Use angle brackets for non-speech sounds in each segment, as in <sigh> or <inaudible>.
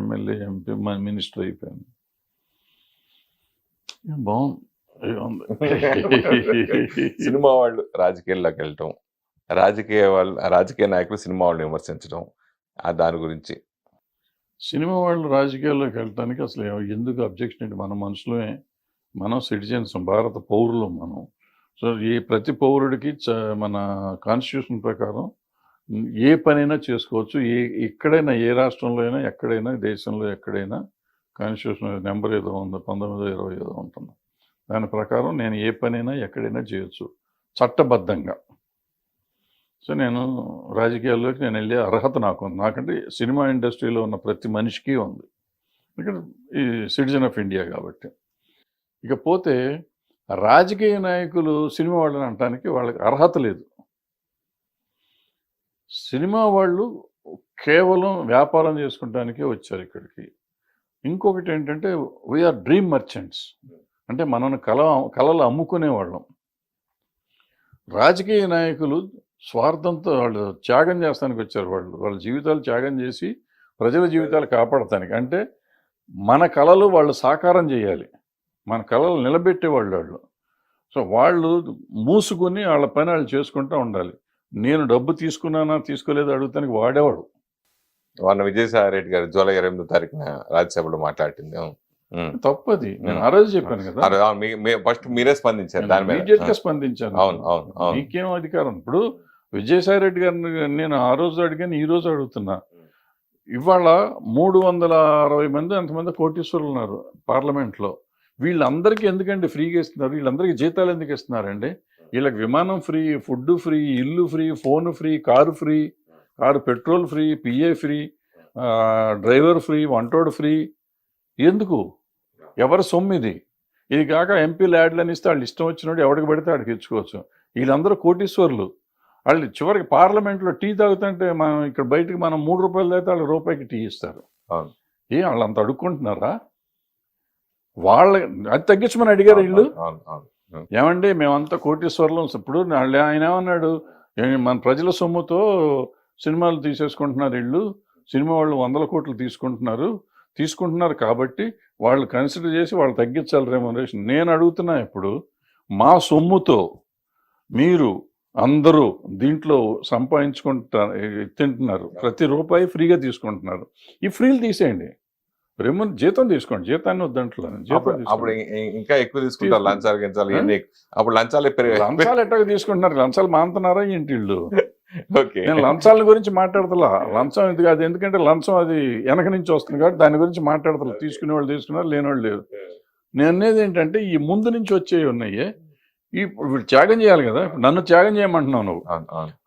MLA MP minister అయిపోయాను. బాగుంది? <laughs> Cinema వాళ్ళు రాజకీయాల్లోకి వెళ్ళటం రాజకీయ వాళ్ళు రాజకీయ నాయకులు సినిమా వాళ్ళని విమర్శించడం ఆ దాని గురించి. సినిమా వాళ్ళు రాజకీయాల్లోకి వెళ్ళటానికి అసలు ఎందుకు అబ్జెక్షన్ ఏంటి? మన మనుషులమే మనం సిటిజన్స్ భారత పౌరులు మనం. సో ఏ ప్రతి పౌరుడికి మన కాన్స్టిట్యూషన్ ప్రకారం ఏ పనైనా చేసుకోవచ్చు. ఏ ఎక్కడైనా ఏ రాష్ట్రంలో అయినా ఎక్కడైనా దేశంలో ఎక్కడైనా కాన్స్టిట్యూషన్ నెంబర్ ఏదో ఉందో పంతొమ్మిదో ఇరవై ఏదో ఉంటుంది. దాని ప్రకారం నేను ఏ పనైనా ఎక్కడైనా చేయొచ్చు. చట్టబద్ధంగా. సో నేను రాజకీయాల్లోకి నేను వెళ్ళే అర్హత నాకు ఉంది నాకంటే సినిమా ఇండస్ట్రీలో ఉన్న ప్రతి మనిషికి ఉంది. ఇక్కడ ఈ సిటిజన్ ఆఫ్ ఇండియా కాబట్టి. ఇకపోతే రాజకీయ నాయకులు సినిమా వాళ్ళని అనటానికి వాళ్ళకి అర్హత లేదు. సినిమా వాళ్ళు కేవలం వ్యాపారం చేసుకుంటానికే వచ్చారు ఇక్కడికి. ఇంకొకటి ఏంటంటే వీఆర్ డ్రీమ్ మర్చెంట్స్ అంటే మనల్ని కల కళలు అమ్ముకునే వాళ్ళం రాజకీయ నాయకులు స్వార్థంతో వాళ్ళు త్యాగం చేస్తానికి వచ్చారు వాళ్ళు. వాళ్ళ జీవితాలు త్యాగం చేసి ప్రజల జీవితాలు కాపాడటానికి అంటే మన కళలు వాళ్ళు సాకారం చేయాలి. మన కళలు నిలబెట్టేవాళ్ళు వాళ్ళు. సో వాళ్ళు మూసుకుని వాళ్ళ పని వాళ్ళు చేసుకుంటూ ఉండాలి. నేను డబ్బు తీసుకున్నానా తీసుకోలేదా అడుగుతానికి వాడేవాడు. మొన్న విజయసాయి రెడ్డి గారు జూలై ఇరవై ఎనిమిదో తారీఖున రాజ్యసభలో మాట్లాడింది. తప్పది. నేను ఆ రోజు చెప్పాను కదా. ఫస్ట్ మీరే స్పందించారు దాని మీద. స్పందించాను. అవును అవును నీకేం అధికారం? ఇప్పుడు విజయసాయి రెడ్డి గారిని నేను ఆ రోజు అడిగాను ఈ రోజు అడుగుతున్నా. ఇవాళ మూడు వందల అరవై మంది అంతమంది కోటీశ్వరులు ఉన్నారు పార్లమెంట్లో. వీళ్ళందరికీ ఎందుకండి ఫ్రీగా ఇస్తున్నారు? వీళ్ళందరికీ జీతాలు ఎందుకు ఇస్తున్నారండి? వీళ్ళకి విమానం ఫ్రీ ఫుడ్ ఫ్రీ ఇల్లు free phone free car free car petrol free PA free driver free వంటోడు free. ఎందుకు? ఎవరి సొమ్ము ఇది? ఇది కాక ఎంపీ ల్యాడ్లని ఇస్తే వాళ్ళు ఇష్టం వచ్చినట్టు ఎవరికి పడితే వాడికి ఇచ్చుకోవచ్చు. వీళ్ళందరూ కోటీశ్వరులు. వాళ్ళు చివరికి పార్లమెంట్లో టీ తాగుతుంటే మనం ఇక్కడ బయటికి మనం మూడు రూపాయలు తాగితే వాళ్ళు రూపాయికి టీ ఇస్తారు. ఏ వాళ్ళు అంత అడుక్కుంటున్నారా? వాళ్ళ అది తగ్గించమని అడిగారు వీళ్ళు ఏమండి? మేమంతా కోటీశ్వరులం. ఇప్పుడు ఆయన ఏమన్నాడు? మన ప్రజల సొమ్ముతో సినిమాలు తీసేసుకుంటున్నారు ఇళ్ళు. సినిమా వాళ్ళు వందల కోట్లు తీసుకుంటున్నారు. తీసుకుంటున్నారు కాబట్టి వాళ్ళు కన్సిడర్ చేసి వాళ్ళు తగ్గించాలి రెమ్యునరేషన్. నేను అడుగుతున్నా ఇప్పుడు మా సొమ్ముతో మీరు అందరూ దీంట్లో సంపాదించుకుంటా తింటున్నారు. ప్రతి రూపాయి ఫ్రీగా తీసుకుంటున్నారు. ఈ ఫ్రీలు తీసేయండి. రెమ్యు జీతం తీసుకోండి. జీతాన్ని వద్దంట్లో జీతం అప్పుడు ఇంకా ఎక్కువ తీసుకుంటారు. లంచాలు గించాలు ఇవన్నీ అప్పుడు లంచాలు పెరిగాయి. లంచాలు ఎట్టగా తీసుకుంటున్నారు? లంచాలు మానుతున్నారా ఏంటి వీళ్ళు? ఓకే. నేను లంచాల గురించి మాట్లాడతలా. లంచం ఎందుకు అది ఎందుకంటే లంచం అది వెనక నుంచి వస్తుంది కాబట్టి దాని గురించి మాట్లాడతలా. తీసుకునే వాళ్ళు తీసుకున్నారు లేని వాళ్ళు లేరు. నేను అనేది ఏంటంటే ఈ ముందు నుంచి వచ్చేవి ఉన్నాయి. ఈ వీళ్ళు త్యాగం చేయాలి కదా. నన్ను త్యాగం చేయమంటున్నావు నువ్వు.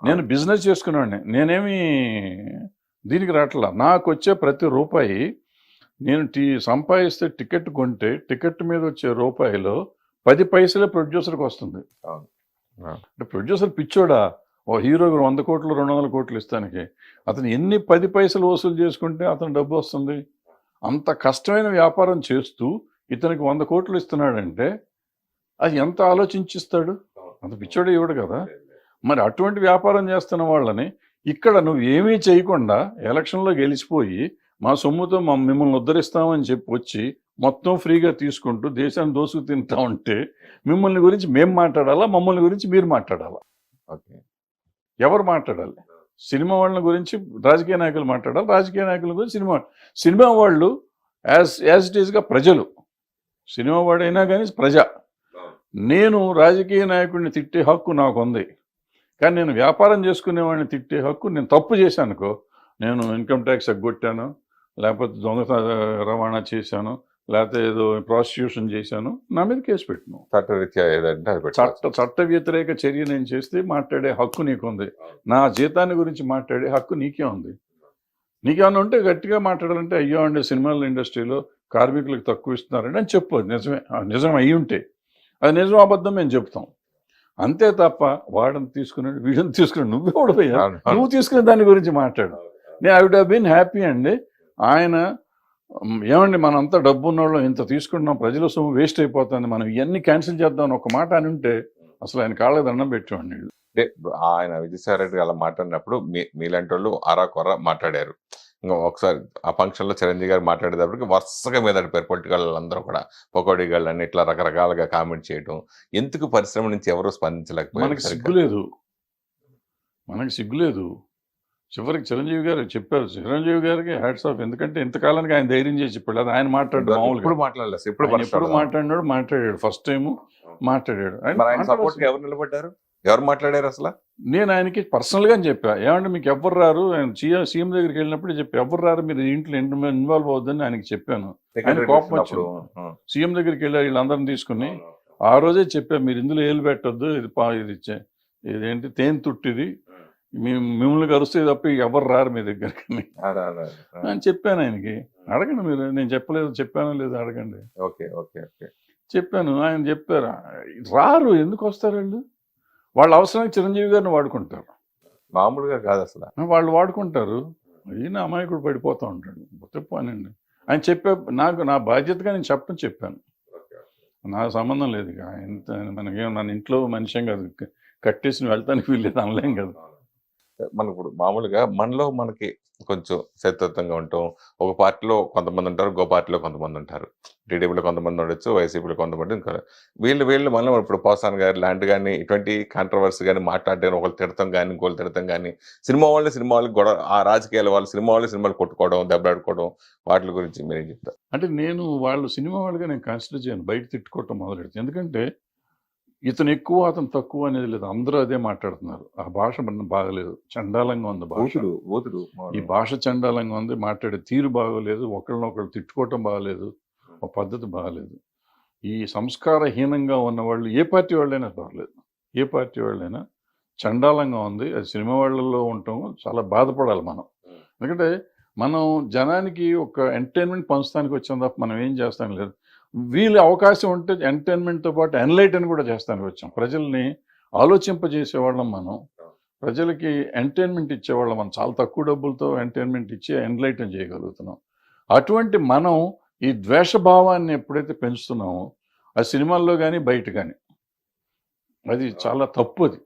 నేను బిజినెస్ చేసుకునేవాడిని. నేనేమి దీనికి రావట్లా. నాకు వచ్చే ప్రతి రూపాయి నేను టీ సంపాదిస్తే టికెట్ కొంటే టికెట్ మీద వచ్చే రూపాయిలో పది పైసలే ప్రొడ్యూసర్కి వస్తుంది. అంటే ప్రొడ్యూసర్ పిచ్చోడా? ఓ హీరోకి వంద కోట్లు రెండు వందల కోట్లు ఇస్తానికి. అతను ఎన్ని పది పైసలు వసూలు చేసుకుంటే అతను డబ్బు వస్తుంది? అంత కష్టమైన వ్యాపారం చేస్తూ ఇతనికి వంద కోట్లు ఇస్తున్నాడంటే అది ఎంత ఆలోచించిస్తాడు? అంత పిచ్చోడే ఇవ్వడు కదా. మరి అటువంటి వ్యాపారం చేస్తున్న వాళ్ళని ఇక్కడ నువ్వు ఏమీ చేయకుండా ఎలక్షన్లో గెలిచిపోయి మా సొమ్ముతో మా మిమ్మల్ని ఉద్ధరిస్తామని చెప్పి వచ్చి మొత్తం ఫ్రీగా తీసుకుంటూ దేశాన్ని దోసుకు తింటా ఉంటే మిమ్మల్ని గురించి మేము మాట్లాడాలా? మమ్మల్ని గురించి మీరు మాట్లాడాలా? ఓకే. ఎవరు మాట్లాడాలి? సినిమా వాళ్ళ గురించి రాజకీయ నాయకులు మాట్లాడాలి? రాజకీయ నాయకుల గురించి సినిమా సినిమా వాళ్ళు యాజ్ యాజ్ ఇట్ ఈస్గా ప్రజలు. సినిమా వాడైనా కానీ ప్రజ. నేను రాజకీయ నాయకుడిని తిట్టే హక్కు నాకు ఉంది కానీ నేను వ్యాపారం చేసుకునేవాడిని తిట్టే హక్కు నేను తప్పు చేశాను అనుకో నేను ఇన్కమ్ ట్యాక్స్ ఎగ్గొట్టాను లేకపోతే దొంగ రవాణా చేశాను లేకపోతే ఏదో ప్రాసిక్యూషన్ చేశాను నా మీద కేసు పెట్టిను చట్టరీత్యా ఏదంటే. చట్ట చట్ట వ్యతిరేక చర్య నేను చేస్తే మాట్లాడే హక్కు నీకుంది. నా జీతాన్ని గురించి మాట్లాడే హక్కు నీకే ఉంది. నీకేమన్నా ఉంటే గట్టిగా మాట్లాడాలంటే అయ్యో అండి సినిమాల ఇండస్ట్రీలో కార్మికులకు తక్కువ ఇస్తున్నారండి అని చెప్పు నిజమే నిజం అయ్యి ఉంటే. అది నిజం అబద్ధం మేము చెప్తాం. అంతే తప్ప వాడని తీసుకున్నాడు వీడిని తీసుకున్నాడు నువ్వే ఓడిపోయా. నువ్వు తీసుకునే దాని గురించి మాట్లాడు. నేను ఐ వుడ్ బీన్ హ్యాపీ అండి. ఆయన ఏమండి మనంతా డబ్బు ఉన్నోళ్ళం ఇంత తీసుకుంటున్నాం ప్రజల సొమ్ము వేస్ట్ అయిపోతుంది మనం ఇవన్నీ క్యాన్సిల్ చేద్దాం అని ఒక మాట అని ఉంటే అసలు ఆయన కాళ్ళకి దండం పెట్టేవాడిని వీళ్ళు. అంటే ఆయన విజయసాయి రెడ్డి అలా మాట్లాడినప్పుడు మీ మీలాంటి వాళ్ళు అరా కొర మాట్లాడారు ఇంకా ఒకసారి ఆ ఫంక్షన్లో చిరంజీవి గారు మాట్లాడేటప్పటికి వరుసగా మీద పడిపోయారు పొలిటికల్ అందరూ కూడా పకోడీ గాళ్ళు అని ఇట్లా రకరకాలుగా కామెంట్ చేయడం ఎందుకు పరిశ్రమ నుంచి ఎవరు స్పందించలేకపోయారు మనకి? సిగ్గులేదు మనకి సిగ్గులేదు చివరికి చిరంజీవి గారు చెప్పారు చిరంజీవి గారికి హ్యాట్స్ ఆఫ్ ఎందుకంటే ఇంతకాలానికి ఆయన ధైర్యం చేసి చెప్పాడు. అది ఆయన మాట్లాడు మామూలుగా. ఇప్పుడు మాట్లాడలేదు ఇప్పుడు. మాట్లాడినాడు మాట్లాడాడు. ఫస్ట్ టైం మాట్లాడాడు. సపోర్ట్ ఎవరు నిలబడ్డారు? ఎవరు మాట్లాడారు అసలు? నేను ఆయనకి పర్సనల్గా చెప్పా. ఏమంటే మీకు ఎవరు రారు? ఆయన సీఎం దగ్గరికి వెళ్ళినప్పుడు చెప్పి. ఎవరు రారు? మీరు ఇంట్లో ఇన్వాల్వ్ అవుద్దని ఆయనకి చెప్పాను. ఆయన కోపం సీఎం దగ్గరికి వెళ్ళి వీళ్ళందరిని తీసుకుని ఆ రోజే చెప్పా మీరు ఇందులో ఏలు పెట్టొద్దు. ఇది పా ఇది ఇచ్చే ఇదేంటి తేనె తుట్టిది. మేము మిమ్మల్ని కరుస్తే తప్ప ఎవరు రారు మీ దగ్గరికి. అని చెప్పాను ఆయనకి. అడగండి మీరు నేను చెప్పలేదు చెప్పానో లేదు అడగండి. Okay okay okay. చెప్పాను ఆయన చెప్పారు రారు ఎందుకు వస్తారు వాళ్ళు? వాళ్ళ అవసరానికి చిరంజీవి గారిని వాడుకుంటారు. మామూలుగా కాదు అసలు. వాళ్ళు వాడుకుంటారు. ఈయన అమాయకుడు పడిపోతూ ఉంటాడు. పోతే పోనండి. ఆయన చెప్పే నాకు నా బాధ్యతగా నేను చెప్పని చెప్పాను. నా సంబంధం లేదు ఇక. ఎంత మనకేం మన ఇంట్లో మనిషిం కాదు. కట్టేసి వెళ్తానికి వీల్లేదు అనలేం కదా. మనకు ఇప్పుడు మామూలుగా మనలో మనకి కొంచెం శత్రుత్వంగా ఉంటాం. ఒక పార్టీలో కొంతమంది ఉంటారు గో పార్టీలో కొంతమంది ఉంటారు. టీడీపీలో కొంతమంది ఉండొచ్చు వైసీపీలో కొంతమంది ఇంకా వీళ్ళు వీళ్ళు మనం ఇప్పుడు పోసాన్ గారు లాంటి కానీ ఇటువంటి కాంట్రవర్సీ కానీ మాట్లాడడం ఒకళ్ళు తిడతాం కానీ ఇంకోళ్ళు తిడతాం కానీ సినిమా వాళ్ళు సినిమా వాళ్ళకి గొడవ ఆ రాజకీయాల వాళ్ళు సినిమా వాళ్ళు సినిమాలు కొట్టుకోవడం దెబ్బలాడుకోవడం వాటి గురించి మీరేం చెప్తారు? అంటే నేను వాళ్ళు సినిమా వాళ్ళుగా నేను కన్సిడర్ చేయను. బయట తిట్టుకోవటం మొదలెడుతుంది ఎందుకంటే ఇతను ఎక్కువ అతను తక్కువ అనేది లేదు. అందరూ అదే మాట్లాడుతున్నారు. ఆ భాష మన బాగలేదు. చండాలంగా ఉంది భాష. ఊతుడు ఈ భాష చండాలంగా ఉంది మాట్లాడే తీరు బాగోలేదు ఒకళ్ళనొకళ్ళు తిట్టుకోవటం బాగలేదు ఒక పద్ధతి బాగలేదు. ఈ సంస్కారహీనంగా ఉన్న వాళ్ళు ఏ పార్టీ వాళ్ళైనా పర్లేదు. ఏ పార్టీ వాళ్ళైనా చండాలంగా ఉంది. అది సినిమా వాళ్ళల్లో ఉండటం చాలా బాధపడాలి మనం. ఎందుకంటే మనం జనానికి ఒక ఎంటర్టైన్మెంట్ పంచడానికి వచ్చాం తప్ప మనం ఏం చేస్తాం లేదు. వీళ్ళు అవకాశం ఉంటే ఎంటర్టైన్మెంట్తో పాటు ఎన్లైటన్ కూడా చేస్తానికి వచ్చాం. ప్రజల్ని ఆలోచింపజేసేవాళ్ళం మనం. ప్రజలకి ఎంటర్టైన్మెంట్ ఇచ్చేవాళ్ళం మనం. చాలా తక్కువ డబ్బులతో ఎంటర్టైన్మెంట్ ఇచ్చి ఎన్లైటన్ చేయగలుగుతున్నాం. అటువంటి మనం ఈ ద్వేషభావాన్ని ఎప్పుడైతే పెంచుతున్నామో ఆ సినిమాల్లో కానీ బయట కానీ అది చాలా తప్పు అది.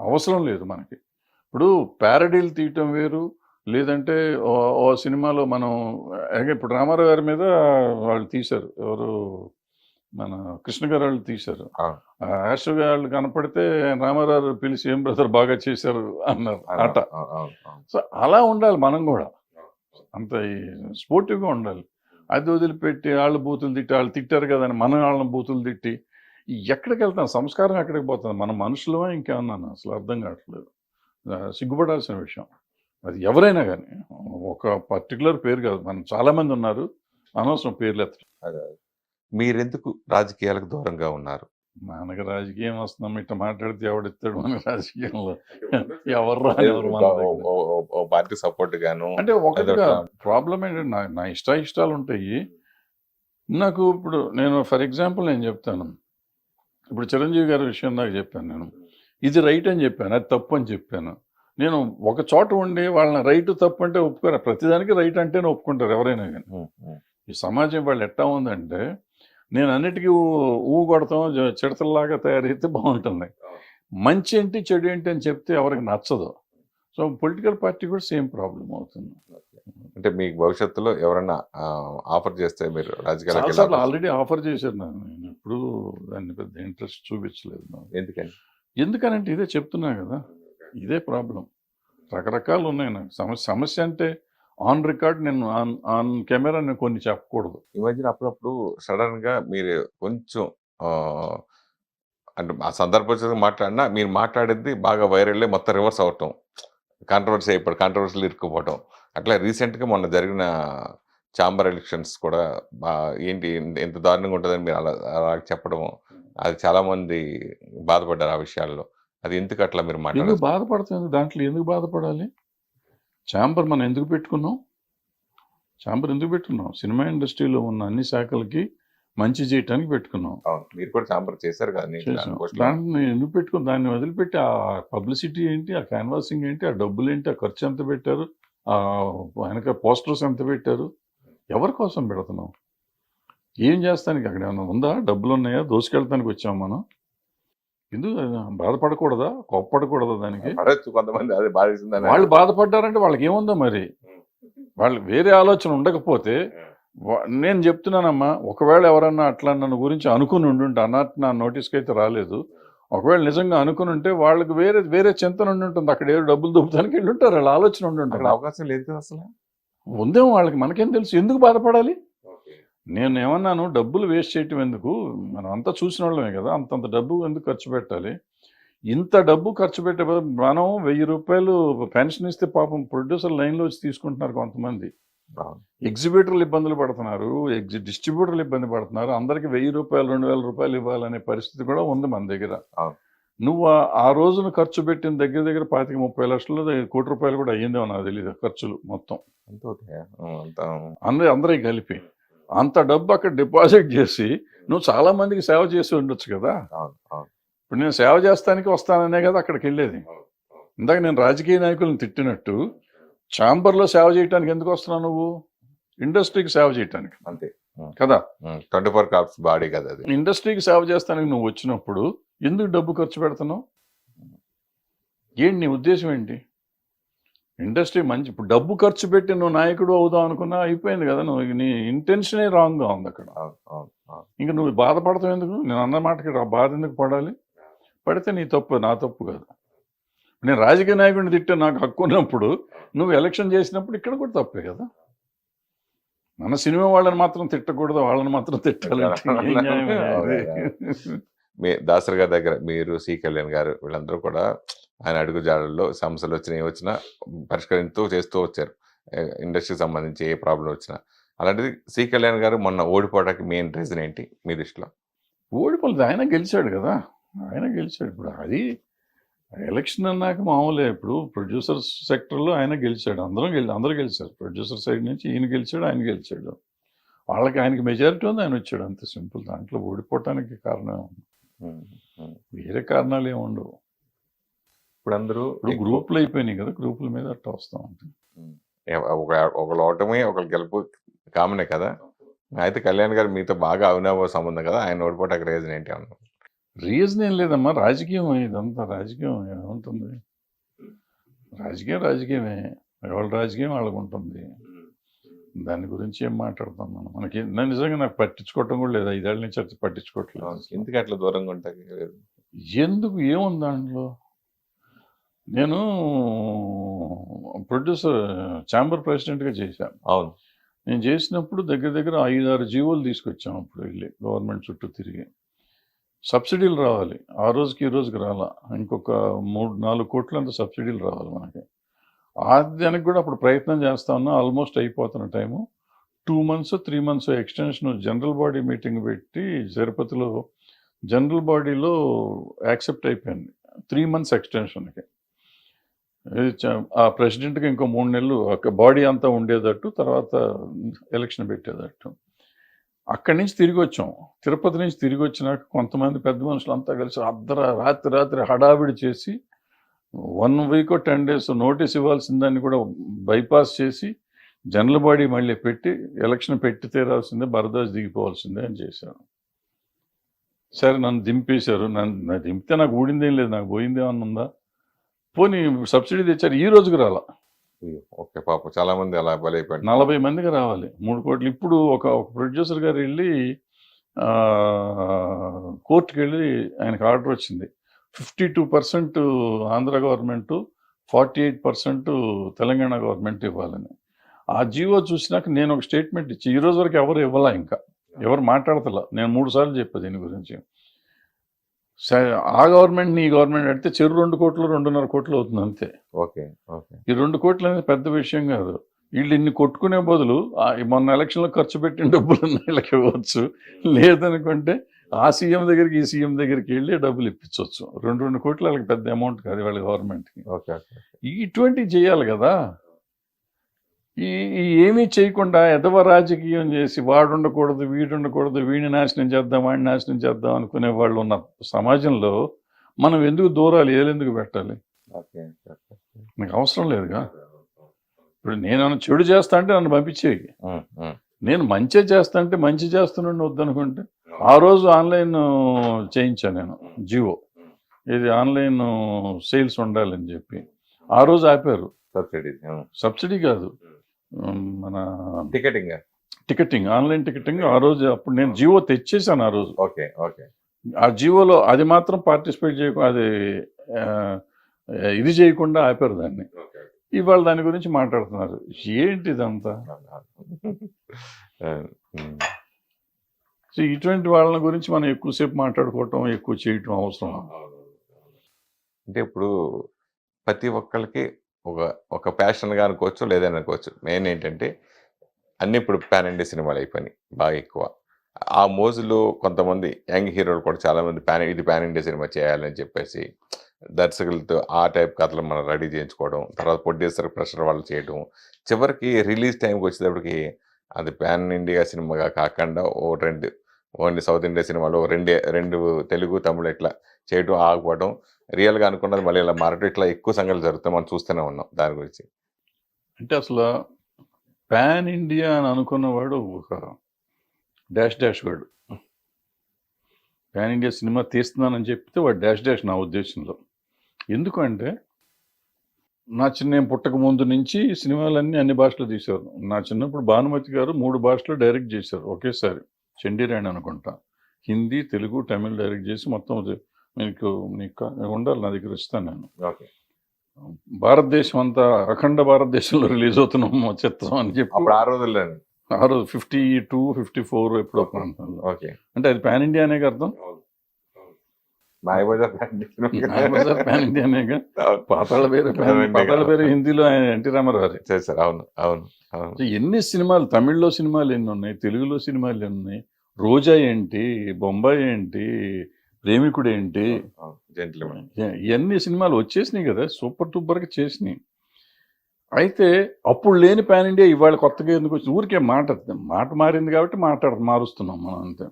అవసరం లేదు మనకి. ఇప్పుడు ప్యారడీలు తీయటం వేరు లేదంటే ఓ- సినిమాలో మనం ఇప్పుడు రామారావు గారి మీద వాళ్ళు తీశారు. ఎవరు? మన కృష్ణ గారు వాళ్ళు తీశారు. యాష్ వాళ్ళు కనపడితే రామారావు పిలిచి ఏం బ్రదర్ బాగా చేశారు అన్నారు. ఆట సో అలా ఉండాలి మనం కూడా. అంత స్పోర్టివ్గా ఉండాలి. అది వదిలిపెట్టి వాళ్ళు బూతులు తిట్టి వాళ్ళు తిట్టారు కదా అని మనం వాళ్ళని బూతులు తిట్టి ఎక్కడికి వెళ్తాం? సంస్కారం ఎక్కడికి పోతుంది? మన మనుషులమా ఇంకేమన్నా? అసలు అర్థం కావట్లేదు. సిగ్గుపడాల్సిన విషయం. అది ఎవరైనా కానీ ఒక పర్టికులర్ పేరు కాదు. మనం చాలామంది ఉన్నారు. అనవసరం పేర్లు ఎత్తడం మీరెందుకు రాజకీయాలకు దూరంగా ఉన్నారు? మనకి రాజకీయం వస్తున్నాం ఇట్లా మాట్లాడితే ఎవడిస్తాడు మన రాజకీయంలో? <laughs> ఎవరు పార్టీ సపోర్ట్ గాను అంటే ఒకటిగా అదొక- ప్రాబ్లం ఏంటంటే నా నా ఇష్ట ఇష్టాలు ఉంటాయి. నాకు ఇప్పుడు నేను ఫర్ ఎగ్జాంపుల్ నేను చెప్తాను. ఇప్పుడు చిరంజీవి గారి విషయం నాకు చెప్పాను నేను. ఇది రైట్ అని చెప్పాను అది తప్పు అని చెప్పాను. నేను ఒక చోట ఉండి వాళ్ళని రైట్ తప్పు అంటే ఒప్పుకోరు. ప్రతిదానికి రైట్ అంటేనే ఒప్పుకుంటారు ఎవరైనా కానీ. ఈ సమాజం వాళ్ళు ఎట్టా ఉందంటే నేను అన్నిటికీ ఊ- కొడతాం చిడతల్లాగా తయారైతే బాగుంటుంది. మంచి ఏంటి చెడు ఏంటి అని చెప్తే ఎవరికి నచ్చదు. సో పొలిటికల్ పార్టీ కూడా సేమ్ ప్రాబ్లం అవుతుంది. అంటే మీకు భవిష్యత్తులో ఎవరైనా ఆఫర్ చేస్తే మీరు వెళ్ళాలి ఆల్రెడీ ఆఫర్ చేశారు నేను ఎప్పుడు దాన్ని పెద్ద ఇంట్రెస్ట్ చూపించలేదు ఎందుకని? ఎందుకనంటే ఇదే చెప్తున్నా కదా. ఇదే ప్రాబ్లం రకరకాలు ఉన్నాయి నాకు. సమస్య సమస్య అంటే ఆన్ రికార్డ్ నేను ఆన్ ఆన్ కెమెరా నేను కొన్ని చెప్పకూడదు. ఈ మధ్యన అప్పుడప్పుడు సడన్గా మీరు కొంచెం అంటే ఆ సందర్భం మాట్లాడినా మీరు మాట్లాడేది బాగా వైరల్ మొత్తం రివర్స్ అవటం కాంట్రవర్సీ అయిపోవడం కాంట్రవర్సీలు ఇరుక్కుపోవటం. అట్లా రీసెంట్గా మొన్న జరిగిన ఛాంబర్ ఎలక్షన్స్ కూడా బా ఏంటి ఎంత దారుణంగా ఉంటుందని మీరు అలా అలా చెప్పడం అది చాలామంది బాధపడ్డారు ఆ విషయాల్లో. అది ఎందుకు అట్లా మీరు ఎందుకు మాట్లాడారు బాధపడుతుంది దాంట్లో ఎందుకు బాధపడాలి? ఛాంబర్ మనం ఎందుకు పెట్టుకున్నాం? ఛాంబర్ ఎందుకు పెట్టుకున్నాం? సినిమా ఇండస్ట్రీలో ఉన్న అన్ని శాఖలకి మంచి చేయటానికి పెట్టుకున్నాం. అవును, మీరు కూడా చాంబర్ చేశారు కదా నేను చేసాం దాని పోస్టులో. దాన్ని ఎందుకు పెట్టుకుని దాన్ని వదిలిపెట్టి ఆ పబ్లిసిటీ ఏంటి ఆ క్యాన్వాసింగ్ ఏంటి ఆ డబ్బులు ఏంటి ఆ ఖర్చు ఎంత పెట్టారు ఆ వెనక పోస్టర్స్ ఎంత పెట్టారు ఎవరి కోసం పెడుతున్నాం? ఏం చేస్తానికి? అక్కడ ఏమైనా ఉందా? డబ్బులు ఉన్నాయా? దోసుకెళ్తానికి వచ్చాం మనం. ఎందుకు బాధపడకూడదా? కోప్పడకూడదా దానికి? పడచ్చు కొంతమంది అది బాధిస్తుందని. వాళ్ళు బాధపడ్డారంటే వాళ్ళకి ఏముందో మరి వాళ్ళు వేరే ఆలోచన ఉండకపోతే నేను చెప్తున్నానమ్మా ఒకవేళ ఎవరన్నా అట్లా నన్ను గురించి అనుకుని ఉండుంటే అన్నట్టు నా నోటీస్కి అయితే రాలేదు. ఒకవేళ నిజంగా అనుకుని ఉంటే వాళ్ళకి వేరే వేరే చింతన ఉండి ఉంటుంది. అక్కడ ఏదో డబ్బులు దొబ్బుతానికి వెళ్ళి ఉంటారు. వాళ్ళ ఆలోచన ఉండి ఉంటుంది. అవకాశం లేదు కదా అసలు? ఉందేమో వాళ్ళకి మనకేం తెలుసు. ఎందుకు బాధపడాలి? నేను ఏమన్నాను డబ్బులు వేస్ట్ చేయటం ఎందుకు? మనం అంతా చూసిన వాళ్ళమే కదా అంతంత డబ్బు ఎందుకు ఖర్చు పెట్టాలి? ఇంత డబ్బు ఖర్చు పెట్టే మనం వెయ్యి రూపాయలు పెన్షన్ ఇస్తే పాపం ప్రొడ్యూసర్ లైన్లో వచ్చి తీసుకుంటున్నారు కొంతమంది. అవును. ఎగ్జిబిటర్లు ఇబ్బందులు పడుతున్నారు ఎగ్జి డిస్ట్రిబ్యూటర్లు ఇబ్బంది పడుతున్నారు అందరికి వెయ్యి రూపాయలు రెండు వేల రూపాయలు ఇవ్వాలనే పరిస్థితి కూడా ఉంది మన దగ్గర. నువ్వు ఆ- రోజున ఖర్చు పెట్టిన దగ్గర దగ్గర పాతిక ముప్పై లక్షలు కోటి రూపాయలు కూడా అయ్యిందేమో నాకు తెలియదు ఖర్చులు మొత్తం. అందరి అందరికి కలిపి. అంత డబ్బు అక్కడ డిపాజిట్ చేసి నువ్వు చాలా మందికి సేవ చేసి ఉండొచ్చు కదా. ఇప్పుడు నేను సేవ చేస్తానికి వస్తాననే కదా అక్కడికి వెళ్ళేది. ఇందాక నేను రాజకీయ నాయకులను తిట్టినట్టు ఛాంబర్లో సేవ చేయడానికి ఎందుకు వస్తున్నావు నువ్వు? ఇండస్ట్రీకి సేవ చేయటానికి. అంతే. కదా? ట్వంటీ ఫోర్ కాప్స్ బాడీ కదా అది. ఇండస్ట్రీకి సేవ చేస్తానికి నువ్వు వచ్చినప్పుడు ఎందుకు డబ్బు ఖర్చు పెడుతున్నావు? ఏంటి నీ ఉద్దేశం ఏంటి? ఇండస్ట్రీ మంచి ఇప్పుడు డబ్బు ఖర్చు పెట్టి నువ్వు నాయకుడు అవుదాం అనుకున్నా అయిపోయింది కదా నువ్వు. నీ ఇంటెన్షనే రాంగ్గా ఉంది అక్కడ. ఇంక నువ్వు బాధపడతావు ఎందుకు? నేను అన్న మాటకి ఆ బాధ ఎందుకు పడాలి? పడితే నీ తప్పు నా తప్పు కాదు. నేను రాజకీయ నాయకుడిని తిట్టే నాకు హక్కు ఉన్నప్పుడు నువ్వు ఎలక్షన్ చేసినప్పుడు ఇక్కడ కూడా తప్పే కదా. మన సినిమా వాళ్ళని మాత్రం తిట్టకూడదు వాళ్ళని మాత్రం తిట్టాలి దాసరి గారి దగ్గర మీరు సి కళ్యాణ్ గారు వీళ్ళందరూ కూడా ఆయన అడుగు జాడల్లో సమస్యలు వచ్చినా ఏ వచ్చినా పరిష్కరిస్తూ చేస్తూ వచ్చారు. ఇండస్ట్రీకి సంబంధించి ఏ ప్రాబ్లం వచ్చినా. అలాంటిది సి కళ్యాణ్ గారు మొన్న ఓడిపోవడానికి మెయిన్ రీజన్ ఏంటి మీ దృష్టిలో? ఓడిపోలేదు. ఆయన గెలిచాడు కదా. ఆయన గెలిచాడు. ఇప్పుడు అది ఎలక్షన్ అన్నాక మామూలే. ఇప్పుడు ప్రొడ్యూసర్ సెక్టర్లో ఆయన గెలిచాడు. అందరం గెలి అందరూ గెలిచారు. ప్రొడ్యూసర్ సైడ్ నుంచి ఈయన గెలిచాడు ఆయన గెలిచాడు. వాళ్ళకి ఆయనకి మెజారిటీ ఉంది ఆయన వచ్చాడు. అంత సింపుల్. దాంట్లో ఓడిపోవటానికి కారణం. వేరే కారణాలు ఏమి ఉండవు ఇప్పుడు అందరూ గ్రూపులు అయిపోయినాయి కదా గ్రూపుల మీద అట్లా వస్తాం ఒక ఒకళ్ళు ఓటమి ఒకళ్ళు గెలుపు కామనే కదా. అయితే కళ్యాణ్ గారు మీతో బాగా అవినాభావ సంబంధం కదా ఆయన ఓడిపోవడానికి రీజన్ ఏంటి అన్న రీజన్ ఏం లేదమ్మా రాజకీయం ఇదంతా రాజకీయం ఏముంటుంది? రాజకీయం రాజకీయమే ఎవరి రాజకీయం వాళ్ళకు ఉంటుంది. దాని గురించి ఏం మాట్లాడతాం మనం? మనకి నా నిజంగా నాకు పట్టించుకోవటం కూడా లేదు? ఐదేళ్ళ నుంచి అది పట్టించుకోవట్లేదు. ఎందుకు అట్లా దూరంగా ఉంటాయి ఎందుకు? ఏముంది దాంట్లో? నేను ప్రొడ్యూసర్ ఛాంబర్ ప్రెసిడెంట్గా చేశాను అవును. నేను చేసినప్పుడు దగ్గర దగ్గర ఐదు ఆరు జీవోలు తీసుకొచ్చాం అప్పుడు వెళ్ళి గవర్నమెంట్ చుట్టూ తిరిగి. సబ్సిడీలు రావాలి. ఆ రోజుకి ఈ రోజుకి రాలా. ఇంకొక మూడు నాలుగు కోట్ల అంత సబ్సిడీలు రావాలి మనకి. ఆ దానికి కూడా అప్పుడు ప్రయత్నం చేస్తా ఉన్నా ఆల్మోస్ట్ అయిపోతున్న time. Two months three months extension general body meeting పెట్టి తిరుపతిలో జనరల్ బాడీలో యాక్సెప్ట్ అయిపోయింది. త్రీ మంత్స్ ఎక్స్టెన్షన్కి. ఆ ప్రెసిడెంట్కి ఇంకో మూడు నెలలు ఒక బాడీ అంతా ఉండేటట్టు తర్వాత ఎలక్షన్ పెట్టేటట్టు. అక్కడి నుంచి తిరిగి వచ్చాం. తిరుపతి నుంచి తిరిగి వచ్చినాక కొంతమంది పెద్ద మనుషులు అంతా కలిసి అర్ధర రాత్రి రాత్రి హడావిడి చేసి one week ten days notice ఇవ్వాల్సిందాన్ని కూడా బైపాస్ చేసి జనరల్ బాడీ మళ్ళీ పెట్టి ఎలక్షన్ పెట్టి తీరాల్సిందే బరదాస్ దిగిపోవాల్సిందే అని చేశాను సరే నన్ను దింపేశారు. నన్ను దింపితే నాకు ఊడిందేం లేదు నాకు పోయిందేమన్నా ఉందా? పోనీ సబ్సిడీ తెచ్చారు ఈ రోజుకి రాలా. ఓకే పాపం. చాలా మంది అలా బలైపోయారు నలభై మందికి రావాలి. మూడు కోట్లు. ఇప్పుడు ఒక ఒక ప్రొడ్యూసర్ గారు వెళ్ళి కోర్టుకి వెళ్ళి ఆయనకు ఆర్డర్ వచ్చింది. Fifty two percent Andhra government forty eight percent Telangana government ఇవ్వాలని. ఆ జీవో చూసినాక నేను ఒక స్టేట్మెంట్ ఇచ్చి ఈ రోజు వరకు ఎవరు ఇవ్వాలా ఇంకా? ఎవరు మాట్లాడతలా? నేను మూడు సార్లు చెప్పా దీని గురించి. ఆ గవర్నమెంట్ నీ గవర్నమెంట్ అంటే చెరు రెండు కోట్లు రెండున్నర కోట్లు అవుతుంది అంతే. Okay okay. ఈ రెండు కోట్లు అనేది పెద్ద విషయం కాదు. వీళ్ళు ఇన్ని కొట్టుకునే బదులు ఈ మొన్న ఎలక్షన్లో ఖర్చు పెట్టిన డబ్బులు వీళ్ళకి ఇవ్వచ్చు. లేదనుకుంటే ఆ సీఎం దగ్గరికి ఈ సీఎం దగ్గరికి వెళ్ళి డబ్బులు ఇప్పించవచ్చు. రెండు రెండు కోట్లు వాళ్ళకి పెద్ద అమౌంట్ కాదు వాళ్ళ గవర్నమెంట్కి ఇటువంటివి చేయాలి కదా. ఈ ఏమీ చేయకుండా ఎదవ రాజకీయం చేసి వాడు ఉండకూడదు వీడు ఉండకూడదు వీడిని నాశనం చేద్దాం వాడిని నాశనం చేద్దాం అనుకునే వాళ్ళు ఉన్న సమాజంలో మనం ఎందుకు దూరాలు ఏలెందుకు పెట్టాలి? నాకు అవసరం లేదుగా. ఇప్పుడు నేను చెడు చేస్తా అంటే నన్ను ఉమ్. నేను మంచి చేస్తా అంటే మంచి చేస్తున్నాను వద్దనుకుంటే ఆ రోజు ఆన్లైన్ చేయించాను నేను జియో. ఇది ఆన్లైన్ సేల్స్ ఉండాలని చెప్పి. ఆ రోజు ఆపారు. సబ్సిడీ సబ్సిడీ కాదు. మన టికెటింగ్. టికెటింగ్ ఆన్లైన్ టికెటింగ్ ఆ రోజు అప్పుడు నేను జియో తెచ్చేసాను ఆ రోజు. Okay okay. ఆ జియోలో అది మాత్రం పార్టిసిపేట్ చేయకుండా అది ఇది చేయకుండా ఆపారు దాన్ని. ఇవాళ దాని గురించి మాట్లాడుతున్నారు. ఏంటి ఇదంతా? సో ఇటువంటి వాళ్ళ గురించి మనం ఎక్కువసేపు మాట్లాడుకోవటం ఎక్కువ చేయటం అవసరం. అంటే ఇప్పుడు ప్రతి ఒక్కరికి ఒక ఒక ప్యాషన్గా అనుకోవచ్చు లేదని అనుకోవచ్చు. మెయిన్ ఏంటంటే అన్ని ఇప్పుడు ప్యాన్ ఇండియా సినిమాలు అయిపోయినాయి బాగా ఎక్కువ. ఆ మోజులో కొంతమంది యంగ్ హీరోలు కూడా చాలా మంది పాన్ ఇది ప్యాన్ ఇండియా సినిమా చేయాలని చెప్పేసి దర్శకులతో ఆ టైప్ కథలు మనం రెడీ చేయించుకోవడం తర్వాత ప్రొడ్యూసర్ ప్రెషర్ వాళ్ళు చేయడం చివరికి రిలీజ్ టైంకి వచ్చేటప్పటికి అది ప్యాన్ ఇండియా సినిమాగా కాకుండా ఓ రెండు ఓన్లీ సౌత్ ఇండియా సినిమాలో రెండు రెండు తెలుగు తమిళ ఇట్లా చేయడం ఆగిపోవడం రియల్గా అనుకున్నది మళ్ళీ ఇలా మారటం ఇట్లా ఎక్కువ సంఘటనలు జరుగుతాయి. మనం చూస్తూనే ఉన్నాం దాని గురించి. అంటే అసలు పాన్ ఇండియా అని అనుకున్నవాడు ఒక డాష్ డాష్ వాడు. పాన్ ఇండియా సినిమా తీస్తున్నానని చెప్తే వాడు డాష్ డాష్ నా ఉద్దేశంలో. ఎందుకంటే నా చిన్న పుట్టక ముందు నుంచి సినిమాలన్నీ అన్ని భాషలు తీశారు నా చిన్నప్పుడు భానుమతి గారు మూడు భాషలు డైరెక్ట్ చేశారు ఒకేసారి. చండీరాణి అనుకుంటా. హిందీ తెలుగు తమిళ్ డైరెక్ట్ చేసి మొత్తం మీకు నీకు ఉండాలి నా దగ్గర ఇస్తాను నేను. ఓకే. భారతదేశం అంతా అఖండ భారతదేశంలో రిలీజ్ అవుతున్నాం మా చిత్రం అని చెప్పి. అప్పుడు ఆ రోజుల్లో ఆ రోజు ఫిఫ్టీ టూ ఫిఫ్టీ ఫోర్ ఎప్పుడో ఓకే. అంటే అది పాన్ ఇండియా అనే అర్థం? మాయబజార్ మాయాబజార్ పాన్ ఇండియా <laughs> పాతాళ పేరు <laughs> పాతాళ పేరు. హిందీలో ఆయన ఎన్టీ రామారావు చేశారు. అవును. అవును. ఎన్ని సినిమాలు తమిళ్ళో సినిమాలు ఎన్ని ఉన్నాయి తెలుగులో సినిమాలు ఎన్ని ఉన్నాయి? రోజా ఏంటి బొంబాయి ఏంటి ప్రేమికుడు ఏంటి ఇవన్నీ సినిమాలు వచ్చేసినాయి కదా సూపర్ టూపర్గా చేసినాయి. అయితే అప్పుడు లేని పాన్ ఇండియా ఇవాళ కొత్తగా ఎందుకు వచ్చింది? ఊరికే మాట మాట మారింది కాబట్టి మాట్లాడ మారుస్తున్నాం మనం అంతే.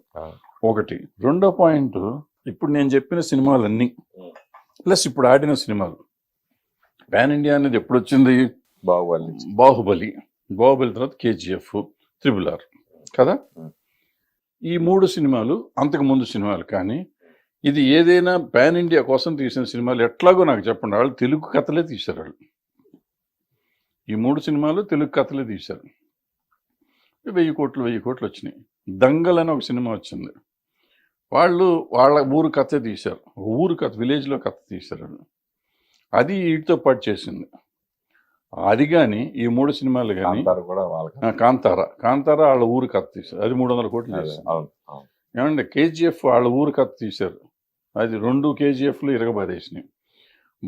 ఒకటి. రెండో పాయింట్ ఇప్పుడు నేను చెప్పిన సినిమాలన్నీ ప్లస్ ఇప్పుడు ఆడిన సినిమాలు. పాన్ ఇండియా అనేది ఎప్పుడు వచ్చింది బాహుబలి. బాహుబలి. బాహుబలి తర్వాత కేజీఎఫ్ త్రిబుల్ ఆర్. కదా. ఈ మూడు సినిమాలు అంతకు ముందు సినిమాలు కానీ ఇది ఏదైనా పాన్ ఇండియా కోసం తీసిన సినిమాలు ఎట్లాగో నాకు చెప్పండి. వాళ్ళు తెలుగు కథలే తీశారు వాళ్ళు. ఈ మూడు సినిమాలు తెలుగు కథలే తీశారు. వెయ్యి కోట్లు వెయ్యి కోట్లు వచ్చినాయి. దంగల్ అని ఒక సినిమా వచ్చింది. వాళ్ళు వాళ్ళ ఊరు కథే తీశారు. ఊరు కథ విలేజ్లో కథ తీశారు అది వీటితో పాటు చేసింది. అది కానీ ఈ మూడు సినిమాలు కానీ కాంతార కాంతార. కాంతార వాళ్ళ ఊరు కథ తీశారు. అది మూడు వందల కోట్లు అవును ఏమంటే కేజీఎఫ్ వాళ్ళ ఊరు కథ తీశారు. అది రెండు కేజీఎఫ్లు ఇరగబాదేసినాయి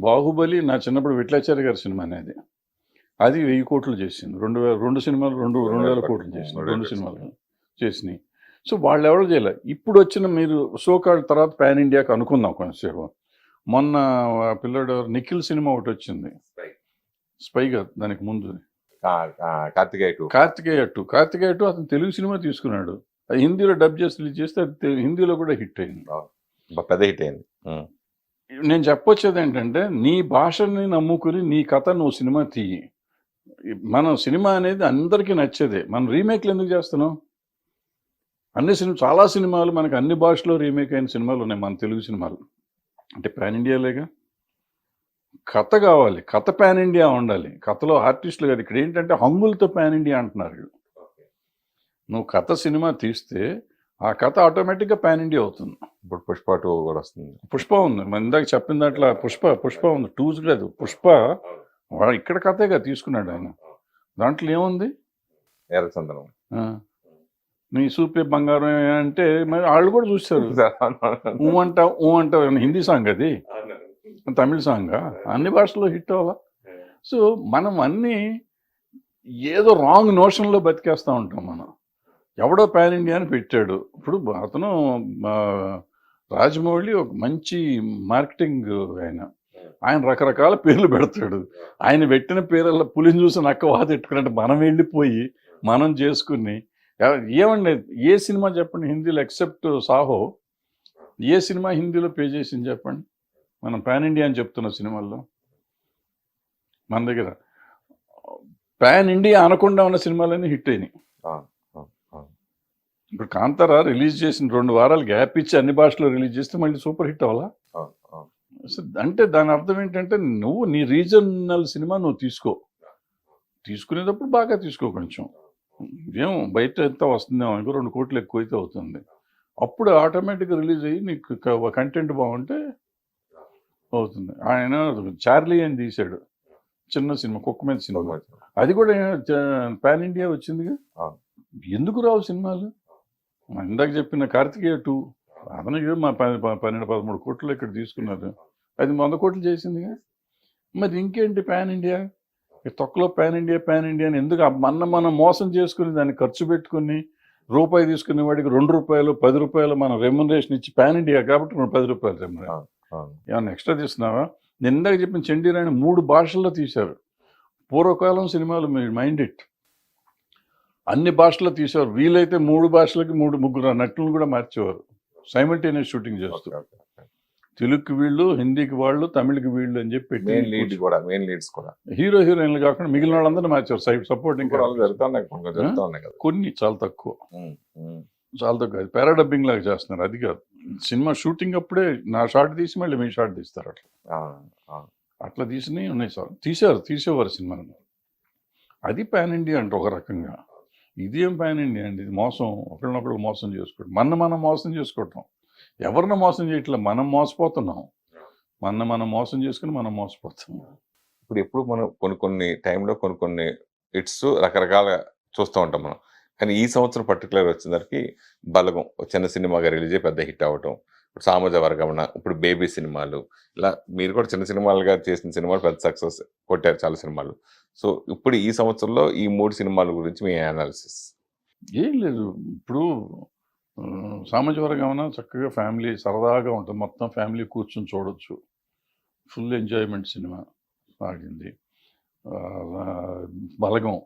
బాహుబలి నా చిన్నప్పుడు విట్లాచారి గారి సినిమా అనేది అది. వెయ్యి కోట్లు చేసింది. రెండు వేల రెండు సినిమాలు రెండు రెండు వేల కోట్లు చేసింది. రెండు సినిమాలు చేసినాయి. సో వాళ్ళు ఎవరు చేయలే. ఇప్పుడు వచ్చిన మీరు సోకాల్ తర్వాత పాన్ ఇండియాకి అనుకుందాం కొంచెంసేపు మొన్న పిల్లడు? నిఖిల్ సినిమా ఒకటి వచ్చింది. స్పైగా దానికి ముందు. కా- కా- Karthikeya two. Karthikeya two. Karthikeya two అతను తెలుగు సినిమా తీసుకున్నాడు. హిందీలో డబ్ చేసి రిలీజ్ చేస్తే అది హిందీలో కూడా హిట్ అయింది. పెద్ద హిట్ అయింది. నేను చెప్పొచ్చేది ఏంటంటే నీ భాషని నమ్ముకుని నీ కథ నువ్వు సినిమా తీయి. మనం సినిమా అనేది అందరికీ నచ్చేదే. మనం రీమేక్లు ఎందుకు చేస్తున్నాం? అన్ని సినిమా చాలా సినిమాలు మనకి అన్ని భాషలో రీమేక్ అయిన సినిమాలు ఉన్నాయి మన తెలుగు సినిమాలు. అంటే పాన్ ఇండియాలేగా? కథ కావాలి. కథ పాన్ ఇండియా ఉండాలి. కథలో ఆర్టిస్టులు కాదు. ఇక్కడ ఏంటంటే హంగులతో పాన్ ఇండియా అంటున్నారు. నువ్వు కథ సినిమా తీస్తే ఆ కథ ఆటోమేటిక్గా పాన్ ఇండియా అవుతుంది. ఇప్పుడు పుష్ప టూ కూడా వస్తుంది. పుష్ప ఉంది. మన ఇందాక చెప్పిన దాంట్లో పుష్ప పుష్ప ఉంది. టూస్ లేదు. పుష్ప వాడు ఇక్కడ కథేగా తీసుకున్నాడు ఆయన. దాంట్లో ఏముంది? ఎర్రచందనం నీ సూపే బంగారం అంటే మరి వాళ్ళు కూడా చూస్తారు. <laughs> ఊ అంట ఊ అంట హిందీ సాంగ్ అది? తమిళ సాంగ్? అన్ని భాషల్లో హిట్ అవ్వాలా సో మనం అన్నీ ఏదో రాంగ్ నోషన్లో బతికేస్తూ ఉంటాం మనం. ఎవడో పాన్ ఇండియా అని పెట్టాడు. ఇప్పుడు అతను రాజమౌళి ఒక మంచి మార్కెటింగ్ ఆయన. ఆయన రకరకాల పేర్లు పెడతాడు. ఆయన పెట్టిన పేర్ల పులిని చూసి నక్క వాత ఎట్టుకున్నట్టు మనం వెళ్ళిపోయి మనం చేసుకుని ఏమండి ఏ సినిమా చెప్పండి? హిందీలో ఎక్సెప్ట్ సాహో. ఏ సినిమా హిందీలో పే చేసింది చెప్పండి? మనం పాన్ ఇండియా అని చెప్తున్న సినిమాల్లో. మన దగ్గర. పాన్ ఇండియా అనకుండా ఉన్న సినిమాలన్నీ హిట్ అయినాయి. ఇప్పుడు కాంతారా రిలీజ్ చేసిన రెండు వారాలు గ్యాప్ ఇచ్చి అన్ని భాషలో రిలీజ్ చేస్తే మళ్ళీ సూపర్ హిట్ అవ్వాలా? అంటే దాని అర్థం ఏంటంటే నువ్వు నీ రీజనల్ సినిమా నువ్వు తీసుకో. తీసుకునేటప్పుడు బాగా తీసుకో కొంచెం. ఏం బయట ఎంత వస్తుందేమో అనుకో రెండు కోట్లు ఎక్కువ అయితే అవుతుంది. అప్పుడు ఆటోమేటిక్గా రిలీజ్ అయ్యి నీకు కంటెంట్ బాగుంటే అవుతుంది. ఆయన చార్లీ అని తీశాడు. చిన్న సినిమా కుక్క మీద సినిమా. అది కూడా పాన్ ఇండియా వచ్చిందిగా. ఎందుకు రావు సినిమాలు? ఇందాక చెప్పిన కార్తికేయ టూ అతను ఏదో మా పన్నెండు పదమూడు కోట్లు ఇక్కడ తీసుకున్నారు అది వంద కోట్లు చేసిందిగా? మరి ఇంకేంటి పాన్ ఇండియా? ఈ తొక్కలో పాన్ ఇండియా పాన్ ఇండియా అని ఎందుకు మన మనం మోసం చేసుకుని దాన్ని ఖర్చు పెట్టుకుని రూపాయి తీసుకునే వాడికి రెండు రూపాయలు పది రూపాయలు మనం రెమ్యునరేషన్ ఇచ్చి పాన్ ఇండియా కాబట్టి మనం పది రూపాయలు రెమ్యునరేషన్. ఏమన్నా ఎక్స్ట్రా తీస్తున్నావా? నేను ఇందాక చెప్పిన చండీరాణి మూడు భాషల్లో తీశారు. పూర్వకాలం సినిమాలు మీరు మైండ్ ఇట్ అన్ని భాషల్లో తీశారు వీలైతే మూడు భాషలకి మూడు ముగ్గురు నటులను కూడా మార్చేవారు. సైమల్టేనియస్ షూటింగ్ చేస్తూ. Okay, okay, okay. తెలుగుకి వీళ్ళు హిందీకి వాళ్ళు తమిళకి వీళ్ళు అని చెప్పి మెయిన్ లీడ్ పెట్టి కూడా మెయిన్ లీడ్స్ కూడా. హీరో హీరోయిన్లు కాకుండా మిగిలిన వాళ్ళందరూ మార్చారు సైడ్ సపోర్టింగ్ కొన్ని చాలా తక్కువ. చాలా తక్కువ. అది పారాడబ్బింగ్ లాగా చేస్తున్నారు. అది కాదు. సినిమా షూటింగ్ అప్పుడే నా షార్ట్ తీసి మళ్ళీ మీ షార్ట్ తీస్తారు అట్లా. అట్లా తీసినవి ఉన్నాయి సార్. తీశారు తీసేవారు సినిమాను అది పాన్ ఇండియా అంటే ఒక రకంగా. ఇది ఏం అండి ఇది మోసం ఒకరినొకరు మోసం చేసుకోవడం. మన మనం మోసం చేసుకోవటం. ఎవరిని మోసం చేయట్లే మనం మోసపోతున్నాం. మన మనం మోసం చేసుకుని మనం మోసపోతున్నాం. ఇప్పుడు ఎప్పుడు మనం కొన్ని కొన్ని టైంలో కొన్ని కొన్ని హిట్స్ రకరకాల చూస్తూ ఉంటాం మనం. కానీ ఈ సంవత్సరం పర్టికులర్ వచ్చేసరికి బలగం ఒక చిన్న సినిమాగా రిలీజ్ అయ్యి పెద్ద హిట్ అవ్వటం ఇప్పుడు సామాజ వర్గమన ఇప్పుడు బేబీ సినిమాలు ఇలా మీరు కూడా చిన్న సినిమాలుగా చేసిన సినిమాలు పెద్ద సక్సెస్ కొట్టారు చాలా సినిమాలు. సో ఇప్పుడు ఈ సంవత్సరంలో ఈ మూడు సినిమాల గురించి మీ అనాలిసిస్. ఏం లేదు. ఇప్పుడు సామాజిక వర్గమన చక్కగా ఫ్యామిలీ సరదాగా ఉంటుంది. మొత్తం ఫ్యామిలీ కూర్చొని చూడొచ్చు. ఫుల్ ఎంజాయ్మెంట్ సినిమా ఆడింది బలగం.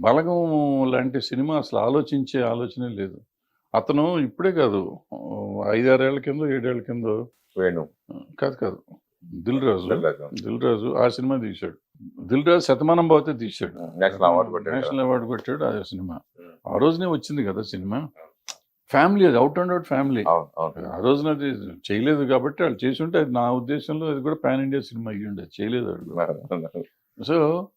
బలగం లాంటి సినిమా అసలు ఆలోచించే ఆలోచనే లేదు. అతను ఇప్పుడే కాదు ఐదారేళ్ళ కింద ఏడేళ్ళ కింద వేణు. కాదు కాదు. దిల్ రాజు. దిల్ రాజు ఆ సినిమా తీశాడు. దిల్ రాజు శతమానం పోతే తీశాడు. National award. నేషనల్ అవార్డు కొట్టాడు ఆ సినిమా. ఆ రోజునే వచ్చింది కదా సినిమా. ఫ్యామిలీ అది అవుట్ అండ్ అవుట్ ఫ్యామిలీ. ఆ రోజున అది చేయలేదు కాబట్టి వాళ్ళు చేసి ఉంటే అది నా ఉద్దేశంలో అది కూడా పాన్ ఇండియా సినిమా అయ్యి ఉండేది. చేయలేదు వాళ్ళు సో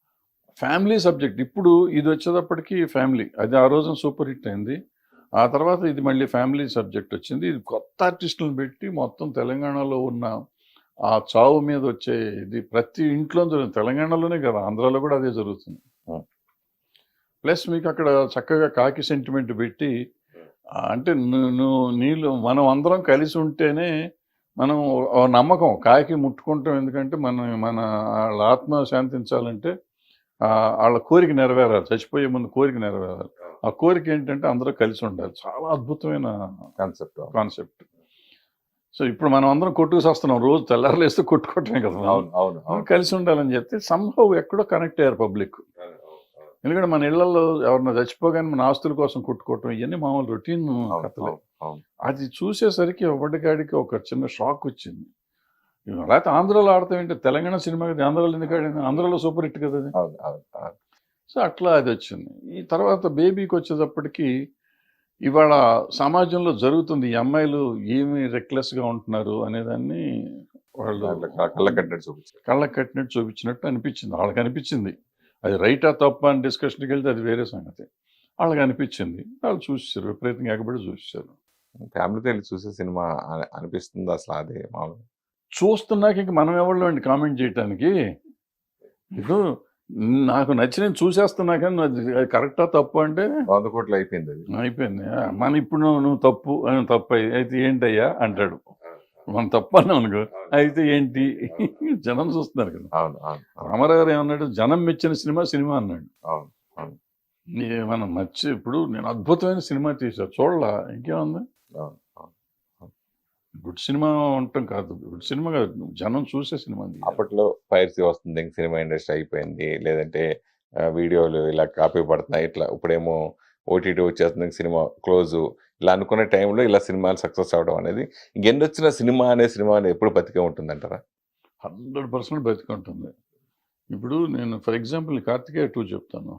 ఫ్యామిలీ సబ్జెక్ట్. ఇప్పుడు ఇది వచ్చేటప్పటికి ఫ్యామిలీ. అది ఆ రోజున సూపర్ హిట్ అయింది. ఆ తర్వాత ఇది మళ్ళీ ఫ్యామిలీ సబ్జెక్ట్ వచ్చింది. ఇది కొత్త ఆర్టిస్టులను పెట్టి మొత్తం తెలంగాణలో ఉన్న ఆ చావు మీద వచ్చే ఇది ప్రతి ఇంట్లో జరుగుతుంది. తెలంగాణలోనే కదా ఆంధ్రాలో కూడా అదే జరుగుతుంది. ప్లస్ మీకు అక్కడ చక్కగా కాకి సెంటిమెంట్ పెట్టి అంటే నువ్వు నీళ్ళు మనం అందరం కలిసి ఉంటేనే మనం నమ్మకం. కాకి ముట్టుకుంటాం ఎందుకంటే మన మన వాళ్ళ ఆత్మ శాంతించాలంటే వాళ్ళ కోరిక నెరవేరాలి. చచ్చిపోయే ముందు కోరిక నెరవేరాలి. ఆ కోరిక ఏంటంటే అందరూ కలిసి ఉండాలి. చాలా అద్భుతమైన కాన్సెప్ట్ కాన్సెప్ట్ సో ఇప్పుడు మనం అందరం కొట్టుకు వస్తున్నాం రోజు తెల్లారలేస్తే కొట్టుకోవటమే కదా. అవును అవును కలిసి ఉండాలని చెప్తే సంభవ్ ఎక్కడో కనెక్ట్ అయ్యారు పబ్లిక్ ఎందుకంటే మన ఇళ్ళలో ఎవరన్నా చచ్చిపోగానే మన ఆస్తుల కోసం కొట్టుకోవటం ఇవన్నీ మామూలు రొటీన్ కథలే. అది చూసేసరికి ఒకటికాడికి ఒక చిన్న షాక్ వచ్చింది. లేకపోతే ఆంధ్రాలో ఆడతాం ఏంటి? తెలంగాణ సినిమా ఆంధ్రాలో ఎందుకు ఆడింది? ఆంధ్రాలో సూపర్ హిట్ కదా సో అట్లా అది వచ్చింది. ఈ తర్వాత బేబీకి వచ్చేటప్పటికి ఇవాళ సమాజంలో జరుగుతుంది ఈ అమ్మాయిలు ఏమి రెక్లెస్గా ఉంటున్నారు అనేదాన్ని వాళ్ళు కళ్ళ కట్టినట్టు చూపించారు. కళ్ళకి కట్టినట్టు చూపించినట్టు అనిపించింది. వాళ్ళకి అనిపించింది. అది రైటా తప్ప అని డిస్కషన్కి వెళ్తే అది వేరే సంగతి. వాళ్ళకి అనిపించింది. వాళ్ళు చూసారు విపరీతంగా ఎగబడి చూసారు ఫ్యామిలీతో వెళ్ళి చూసే సినిమా అని- అనిపిస్తుంది అసలు అదే మామూలు చూస్తున్నాక ఇంక మనం ఎవరిలో అండి కామెంట్ చేయటానికి? ఇప్పుడు నాకు నచ్చిన చూసేస్తున్నా కానీ అది కరెక్టా తప్పు అంటే వంద కోట్లు అయిపోయింది అది. అయిపోయింది. మన ఇప్పుడు నువ్వు తప్పు ఆ, తప్పు అయి- అయితే ఏంటయ్యా అంటాడు. మనం తప్పు అన్నాం అనుకో అయితే ఏంటి? జనం చూస్తున్నారు కదా. రామారావు గారు ఏమన్నాడు? జనం మెచ్చిన సినిమా సినిమా అన్నాడు. మనం మర్చి ఇప్పుడు నేను అద్భుతమైన సినిమా తీసా. చూడలా? ఇంకేముంది. గుడ్ సినిమా ఉండటం కాదు. గుడ్ సినిమా కాదు. జనం చూసే సినిమా. అప్పట్లో పైరసీ వస్తుంది. ఇంక సినిమా ఇండస్ట్రీ అయిపోయింది. లేదంటే వీడియోలు ఇలా కాపీ పడుతున్నాయి. ఇట్లా ఇప్పుడేమో ఓటీటీ వచ్చేస్తుంది. ఇంక సినిమా క్లోజ్. ఇలా అనుకునే టైంలో ఇలా సినిమాలు సక్సెస్ అవడం అనేది ఇంకెన్ని వచ్చిన సినిమా అనే సినిమా అనేది ఎప్పుడు బతికే ఉంటుంది అంటారా హండ్రెడ్ పర్సెంట్ బతికుంటుంది ఇప్పుడు నేను ఫర్ ఎగ్జాంపుల్ కార్తికేయ టూ చెప్తాను.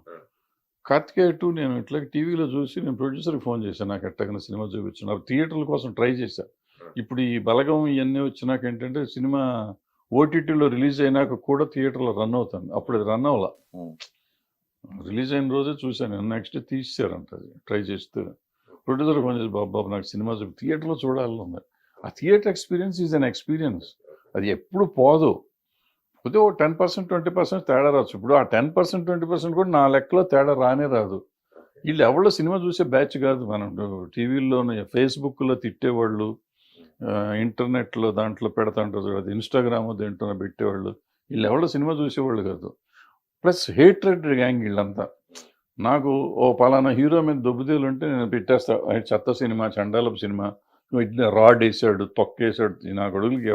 కార్తికేయ టూ నేను ఇట్లా టీవీలో చూసి నేను ప్రొడ్యూసర్కి ఫోన్ చేశాను. నాకు ఎట్టగిన సినిమా చూపించాను థియేటర్ల కోసం ట్రై చేశాను ఇప్పుడు ఈ బలగం ఇవన్నీ వచ్చినాక ఏంటంటే సినిమా ఓటీటీలో రిలీజ్ అయినాక కూడా థియేటర్లో రన్ అవుతుంది. అప్పుడు అది రన్ అవ్వాల. రిలీజ్ అయిన రోజే చూశాను. నెక్స్ట్ తీసారంట అది. ట్రై చేస్తే. ప్రొడ్యూసర్ ఫోన్ చేసి బాబు బాబు నాకు సినిమా చూపి థియేటర్లో చూడాలని ఉంది ఆ theatre experience is an experience. అది ఎప్పుడు పోదు. పోతే ఓ టెన్ పర్సెంట్ ట్వంటీ పర్సెంట్ తేడా రావచ్చు. ఇప్పుడు ఆ టెన్ పర్సెంట్ ట్వంటీ పర్సెంట్ కూడా నా లెక్కలో తేడా రానే రాదు. వీళ్ళు ఎవరో సినిమా చూసే బ్యాచ్ కాదు మనం. టీవీలోనే ఫేస్బుక్లో తిట్టేవాళ్ళు. ఇంటర్నెట్లో దాంట్లో పెడతాంటారు చూడు, అది ఇన్స్టాగ్రామ్ దేంట్లో పెట్టేవాళ్ళు వీళ్ళు ఎవరో సినిమా చూసేవాళ్ళు కాదు. ప్లస్ హేట్రెడ్ గ్యాంగ్ వీళ్ళంతా. నాకు ఓ పలానా హీరో మీద దొబ్బుదేలు ఉంటే నేను పెట్టేస్తా "అది చెత్త సినిమా చండాలపు సినిమా రాడ్ వేసాడు తొక్కేసాడు నా కొడుకులకి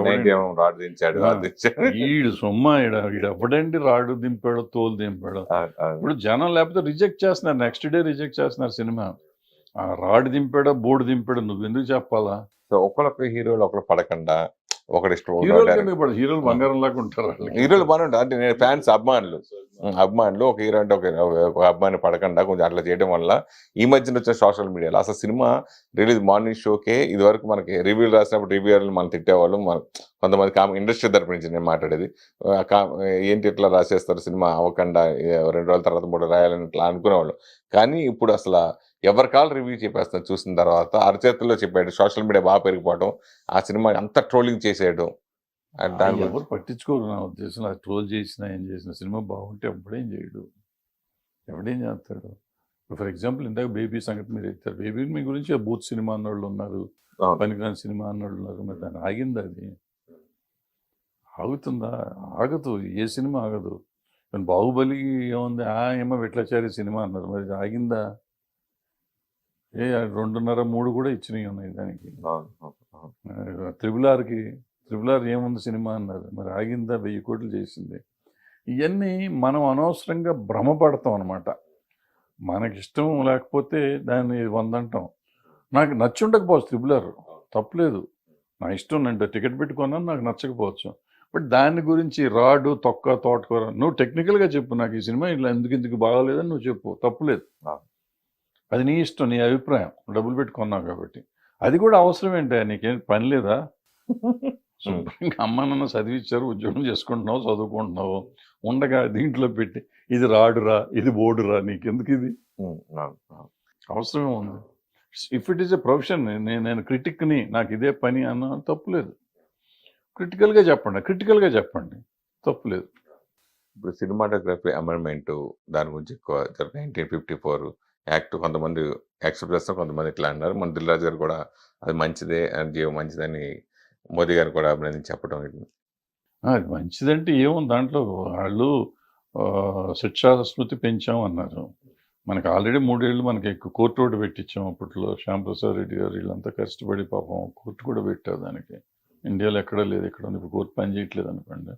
రాడ్ దించాడు దించాడు. ఈడు సొమ్మ ఈడ ఈడు ఎవడండి రాడు దింపాడు తోలు దింపాడు. ఇప్పుడు జనం లేకపోతే రిజెక్ట్ చేస్తున్నారు నెక్స్ట్ డే రిజెక్ట్ చేస్తున్నారు సినిమా. ఆ రాడ్ దింపాడా బోర్డు దింపాడు నువ్వు ఎందుకు చెప్పాలా? సో ఒకళ్ళొక హీరోలు ఒకళ్ళు పడకుండా ఒకటి ఇష్టం హీరోలు బంగారం లాగా ఉంటారు. హీరోలు బాగానే ఉంటారు అంటే నేను ఫ్యాన్స్ అభిమానులు. అభిమానులు ఒక హీరో అంటే ఒక అభిమాని పడకుండా కొంచెం అట్లా చేయడం వల్ల ఈ మధ్యన వచ్చిన సోషల్ మీడియాలో అసలు సినిమా రిలీజ్ మార్నింగ్ షోకే ఇది వరకు మనకి రివ్యూలు రాసినప్పుడు రివ్యూలు మనం తిట్టేవాళ్ళం. మన కొంతమంది కామ ఇండస్ట్రీ తరపు నుంచి నేను మాట్లాడేది. ఏంటి ఇట్లా రాసేస్తారు సినిమా అవ్వకుండా రెండు రోజుల తర్వాత మూడు రాయాలని ఇట్లా అనుకునేవాళ్ళు. కానీ ఇప్పుడు అసలు ఎవరి కాల్ రివ్యూ చెప్పేస్తారు చూసిన తర్వాత అరచేతుల్లో చెప్పాడు సోషల్ మీడియా బాగా పెరిగిపోవడం ఆ సినిమా అంత ట్రోలింగ్ చేసేయడం అండ్ దాని ఎవరు పట్టించుకోరు నా ఉద్దేశం ట్రోల్ చేసినా ఏం చేసిన సినిమా బాగుంటే ఎవడేం చేయడు. ఎవడేం చేస్తాడు? ఫర్ ఎగ్జాంపుల్ ఇందాక బేబీ సంగతి మీరు ఎత్తారు బేబీ మీ గురించి బూత్ సినిమా అన్నోళ్ళు ఉన్నారు. పనికిరాని సినిమా అన్నోళ్ళు ఉన్నారు. మరి దాన్ని ఆగింది అది? ఆగుతుందా? ఆగదు. ఏ సినిమా ఆగదు. బాహుబలి ఏముంది? ఆ ఏమో విట్లచారి సినిమా అన్నారు. మరి ఆగిందా? ఏ రెండున్నర మూడు కూడా ఇచ్చినవి ఉన్నాయి దానికి. త్రిబుల్ ఆర్కి త్రిబుల్ ఆర్ ఏముంది సినిమా అన్నారు. మరి ఆగిందా వెయ్యి కోట్లు చేసింది. ఇవన్నీ మనం అనవసరంగా భ్రమపడతాం అనమాట మనకి ఇష్టం లేకపోతే దాన్ని వందంటాం. నాకు నచ్చి ఉండకపోవచ్చు త్రిబుల్ ఆర్ తప్పలేదు. నా ఇష్టం నేను టికెట్ పెట్టుకున్నాను నాకు నచ్చకపోవచ్చు. బట్ దాని గురించి రాడు తొక్క తోటకూర నువ్వు టెక్నికల్గా చెప్పు నాకు ఈ సినిమా ఇట్లా ఎందుకు ఇందుకు బాగాలేదని నువ్వు చెప్పు. తప్పులేదు. అది నీ ఇష్టం నీ అభిప్రాయం. డబ్బులు పెట్టుకున్నావు కాబట్టి. అది కూడా అవసరం ఏంటి? నీకేం పని లేదా? <laughs> శుభ్రంగా అమ్మ నాన్న చదివించారు ఉద్యోగం చేసుకుంటున్నావు చదువుకుంటున్నావు. ఉండగా దీంట్లో పెట్టి ఇది రాడురా ఇది బోర్డురా నీకెందుకు ఇది. అవసరమే ఉంది. If it is a profession నేను నేను క్రిటిక్ని నాకు ఇదే పని అన్న తప్పులేదు. క్రిటికల్గా చెప్పండి క్రిటికల్గా చెప్పండి. తప్పులేదు. ఇప్పుడు సినిమాటోగ్రఫీ అమెండ్మెంట్ దాని గురించి ఎక్కువ నైన్టీన్ ఫిఫ్టీ ఫోర్ యాక్ట్ కొంతమంది యాక్సెప్ట్ చేస్తారు కొంతమంది ఇట్లా అన్నారు మన దిల్రాజ్ గారు కూడా అది మంచిదే జియో మంచిదని మోదీ గారు కూడా అభినందించి చెప్పడం ఇది. అది మంచిదంటే ఏముంది దాంట్లో వాళ్ళు ఆ, శిక్షా స్మృతి పెంచాం అన్నారు. మనకి ఆల్రెడీ మూడేళ్ళు మనకి ఎక్కువ కోర్టు ఒకటి పెట్టించాం అప్పట్లో. శ్యాంప్రసాద్ రెడ్డి గారు వీళ్ళంతా కష్టపడి పాపం కోర్టు కూడా పెట్టారు దానికి. ఇండియాలో ఎక్కడ లేదు ఇక్కడ ఉంది. ఇప్పుడు కోర్టు పని చేయట్లేదు అనుకోండి.